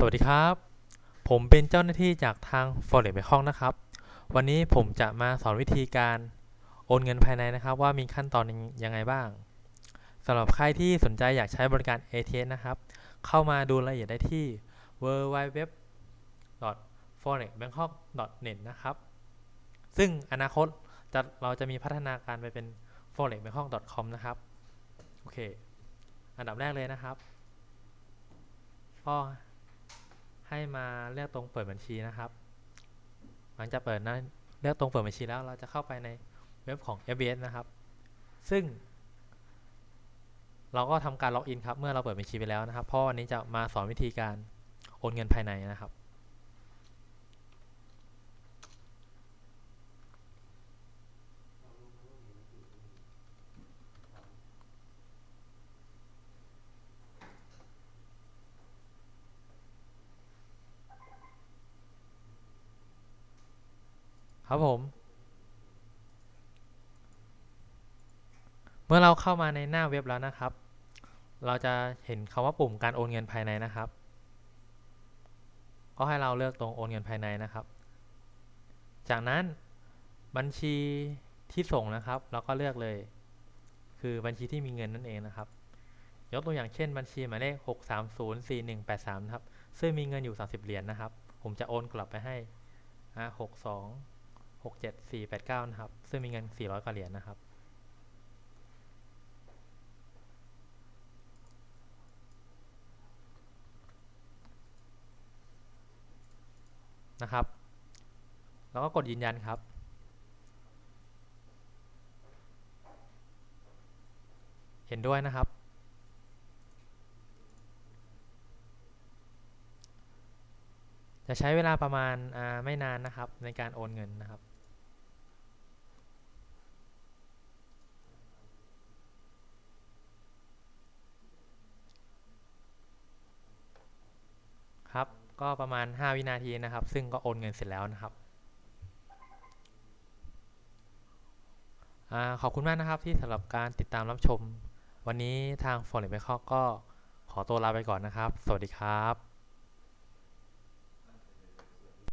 สวัสดีครับ ผมเป็นเจ้าหน้าที่จากทาง Forex ไปห้องนะครับ วันนี้ผมจะมาสอนวิธีการโอนเงินภายในนะครับ ว่ามีขั้นตอนยังไงบ้างสำหรับใครที่สนใจอยากใช้บริการ ATS นะครับ เข้ามาดูรายละเอียดได้ที่ www.forexbangkok.net นะครับ ซึ่งอนาคตจะเราจะมีพัฒนาการไปเป็น forexbangkok.com นะครับ โอเค อันดับแรกเลยนะครับก็ ให้มาเลือกตรงเปิดบัญชีนะครับ หลังจากเปิดนะเลือกตรงเปิดบัญชีแล้วเราจะเข้าไปในเว็บของ FBS นะครับ ซึ่ง เราก็ทำการล็อกอินครับ เมื่อเราเปิดบัญชีไปแล้วนะครับ เพราะวันนี้จะมาสอนวิธีการโอนเงินภายในนะครับ ครับผม เมื่อเราเข้ามาในหน้าเว็บแล้วนะครับ เราจะเห็นคำว่าปุ่มการโอนเงินภายในนะครับ ก็ให้เราเลือกตรงโอนเงินภายในนะครับ จากนั้นบัญชีที่ส่งนะครับ เราก็เลือกเลย คือบัญชีที่มีเงินนั่นเองนะครับ ยกตัวอย่างเช่น บัญชีหมายเลข 6304183 นะครับ ซึ่งมีเงินอยู่ 30 เหรียญนะครับ ผมจะโอนกลับไปให้อ่า62ห กเจ็ดสี่แปดเก้านะครับ ซึ่งมีเงินสี่ร้อยกว่าเหรียญนะครับ นะครับ แล้วก็กดยืนยันครับเห็นด้วยนะครับ จะใช้เวลาประมาณไม่นานนะครับในการโอนเงินนะครับ ครับ ก็ประมาณ 5 วินาทีนะครับ ซึ่งก็โอนเงินเสร็จแล้วนะครับอขอบคุณมากนะครับที่สำหรับการติดตามรับชม วันนี้ทาง Forex Bangkok ก็ขอตัวลาไปก่อนนะครับ สวัสดีครับ